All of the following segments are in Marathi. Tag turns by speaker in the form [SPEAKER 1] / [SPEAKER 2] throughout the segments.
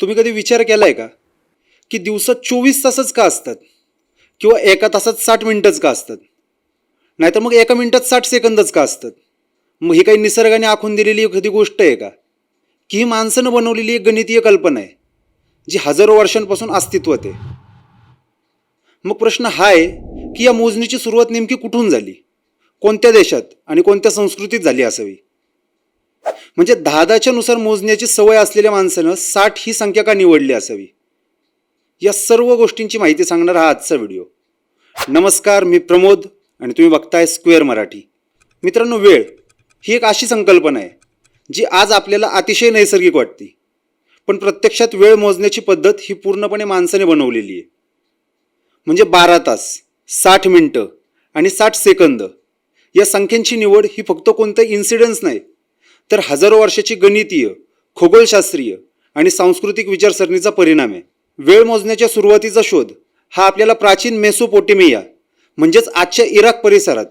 [SPEAKER 1] तुम्ही कधी विचार केला आहे का? की दिवसात चोवीस तासच का असतात? किंवा एका तासात साठ मिनटंच का असतात? नाहीतर मग एका मिनटात साठ सेकंदच का असतात? मग ही काही निसर्गाने आखून दिलेली एखादी गोष्ट आहे का? की ही माणसानं बनवलेली एक गणितीय कल्पना आहे जी हजारो वर्षांपासून अस्तित्वात आहे. मग प्रश्न हा आहे की या मोजणीची सुरुवात नेमकी कुठून झाली? कोणत्या देशात आणि कोणत्या संस्कृतीत झाली असावी? म्हणजे दहादाच्या नुसार मोजण्याची सवय असलेल्या माणसानं साठ ही संख्या का निवडली असावी? या सर्व गोष्टींची माहिती सांगणारा हा आजचा व्हिडिओ. नमस्कार मी प्रमोद आणि तुम्ही बघताय स्क्वेअर मराठी. मित्रांनो वेळ ही एक अशी संकल्पना आहे जी आज आपल्याला अतिशय नैसर्गिक वाटते. पण प्रत्यक्षात वेळ मोजण्याची पद्धत ही पूर्णपणे माणसाने बनवलेली आहे. म्हणजे बारा तास साठ मिनटं आणि साठ सेकंद या संख्यांची निवड ही फक्त कोणतं इन्सिडन्स नाही तर हजारो वर्षाची गणितीय खगोलशास्त्रीय आणि सांस्कृतिक विचारसरणीचा परिणाम आहे. वेळ मोजण्याच्या सुरुवातीचा शोध हा आपल्याला प्राचीन मेसोपोटेमिया म्हणजेच आजच्या इराक परिसरात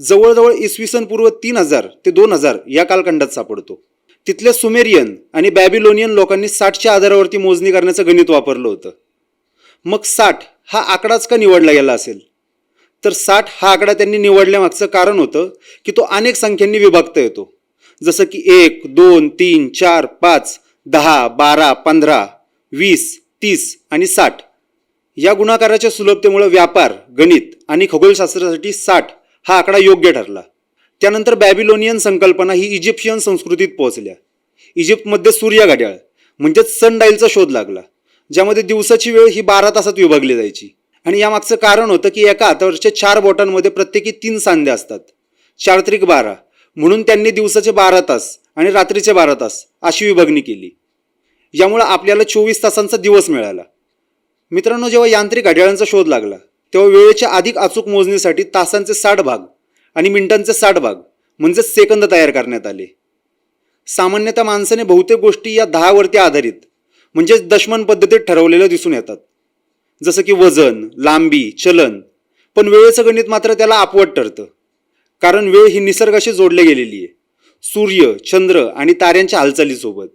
[SPEAKER 1] जवळजवळ इसवी सन पूर्व तीन हजार ते दोन हजार या कालखंडात सापडतो. तिथल्या सुमेरियन आणि बॅबिलोनियन लोकांनी साठच्या आधारावरती मोजणी करण्याचं गणित वापरलं होतं. मग साठ हा आकडाच का निवडला गेला असेल? तर साठ हा आकडा त्यांनी निवडल्यामागचं कारण होतं की तो अनेक संख्यांनी विभागता येतो. जसं की एक दोन तीन चार पाच दहा बारा पंधरा वीस तीस आणि साठ. या गुणाकाराच्या सुलभतेमुळे व्यापार गणित आणि खगोलशास्त्रासाठी साठ हा आकडा योग्य ठरला. त्यानंतर बॅबिलोनियन संकल्पना ही इजिप्शियन संस्कृतीत पोहोचल्या. इजिप्तमध्ये सूर्यघड्याळ म्हणजेच सनडाईलचा शोध लागला ज्यामध्ये दिवसाची वेळ ही बारा तासात विभागली जायची. आणि यामागचं कारण होतं की एका हातावरच्या चार बोटांमध्ये प्रत्येकी तीन सांधे असतात. चार त्रिक बारा म्हणून त्यांनी दिवसाचे बारा तास आणि रात्रीचे बारा तास अशी विभागणी केली. यामुळं आपल्याला चोवीस तासांचा दिवस मिळाला. मित्रांनो जेव्हा यांत्रिक घड्याळांचा शोध लागला तेव्हा वेळेच्या अधिक अचूक मोजणीसाठी तासांचे साठ भाग आणि मिनिटांचे साठ भाग म्हणजेच सेकंद तयार करण्यात आले. सामान्यतः माणसाने बहुतेक गोष्टी या दहावरती आधारित म्हणजेच दशमन पद्धतीत ठरवलेल्या दिसून येतात. जसं की वजन लांबी चलन पण वेळेचं गणित मात्र त्याला अपवट ठरतं. कारण वेळ ही निसर्गाशी जोडली गेलेली आहे. सूर्य चंद्र आणि ताऱ्यांच्या हालचालीसोबत.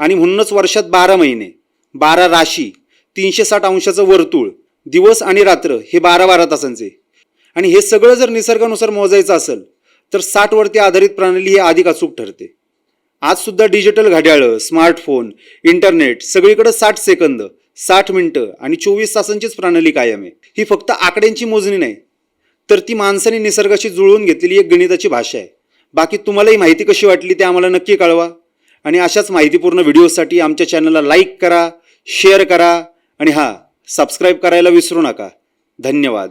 [SPEAKER 1] आणि म्हणूनच वर्षात बारा महिने बारा राशी तीनशे साठ अंशाचं वर्तुळ दिवस आणि रात्र हे बारा बारा तासांचे. आणि हे सगळं जर निसर्गानुसार मोजायचं असेल तर साठवरती आधारित प्रणाली ही अधिक अचूक ठरते. आज सुद्धा डिजिटल घड्याळं स्मार्टफोन इंटरनेट सगळीकडे साठ सेकंद साठ मिनटं आणि चोवीस तासांचीच प्रणाली कायम आहे. ही फक्त आकड्यांची मोजणी नाही तर ती माणसाने निसर्गाशी जुळवून घेतलेली एक गणिताची भाषा आहे. बाकी तुम्हालाही माहिती कशी वाटली ते आम्हाला नक्की कळवा. आणि अशाच माहितीपूर्ण व्हिडिओसाठी आमच्या चॅनलला लाईक करा शेअर करा आणि हां सबस्क्राईब करायला विसरू नका. धन्यवाद.